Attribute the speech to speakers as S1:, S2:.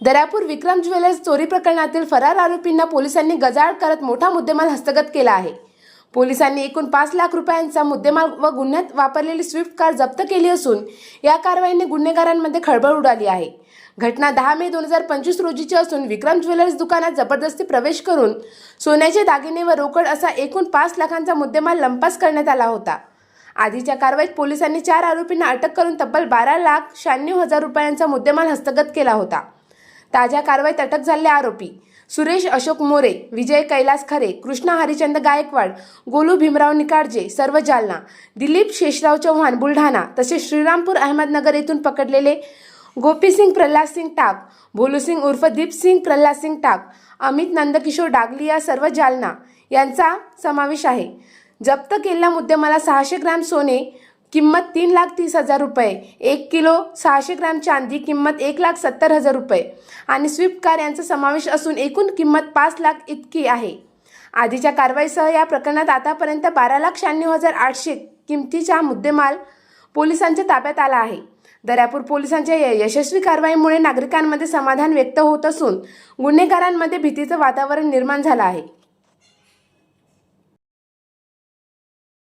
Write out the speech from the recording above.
S1: दर्यापूर विक्रम jewellers चोरी प्रकरणातील फरार आरोपींना पोलिसांनी गजाळ करत मोठा मुद्देमाल हस्तगत केला आहे. पोलिसांनी एकूण पाच लाख रुपयांचा मुद्देमाल व गुन्ह्यात वापरलेली स्विफ्ट कार जप्त केली असून या कारवाईने गुन्हेगारांमध्ये खळबळ उडाली आहे. घटना दहा मे दोन हजार पंचवीस रोजीची असून विक्रम ज्वेलर्स दुकानात जबरदस्ती प्रवेश करून सोन्याचे दागिने व रोकड असा एकूण पाच लाखांचा मुद्देमाल लंपास करण्यात आला होता. आधीच्या कारवाईत पोलिसांनी चार आरोपींना अटक करून तब्बल बारा लाख शहाण्णव हजार रुपयांचा मुद्देमाल हस्तगत केला होता. ताज्या कारवाईत अटक झालेले आरोपी सुरेश अशोक मोरे विजय कैलास खरे कृष्णा हरिचंद गायकवाड गोलू भीमराव निकाडजे सर्व जालना दिलीप शेषराव चव्हाण बुलढाणा तसेच श्रीरामपूर अहमदनगर येथून पकडलेले गोपीसिंग प्रल्हाद सिंग टाक भोलूसिंग उर्फ दीपसिंग प्रल्हाद सिंग टाक अमित नंदकिशोर डागलिया सर्व जालना यांचा समावेश आहे. जप्त केलेल्या मुद्देमाला सहाशे ग्रॅम सोने किंमत तीन लाख तीस हजार रुपये. एक किलो सहाशे ग्रॅम चांदी किंमत एक लाख सत्तर हजार रुपये. आणि स्विफ्ट कार यांचा समावेश असून एकूण किंमत पाच लाख इतकी आहे. आधीच्या कारवाईसह या प्रकरणात आतापर्यंत बारा लाख शहाण्णव हजार आठशे किमतीचा मुद्देमाल पोलिसांच्या ताब्यात आला आहे. दर्यापूर पोलिसांच्या या यशस्वी कारवाईमुळे नागरिकांमध्ये समाधान व्यक्त होत असून गुन्हेगारांमध्ये भीतीचं वातावरण निर्माण झालं आहे.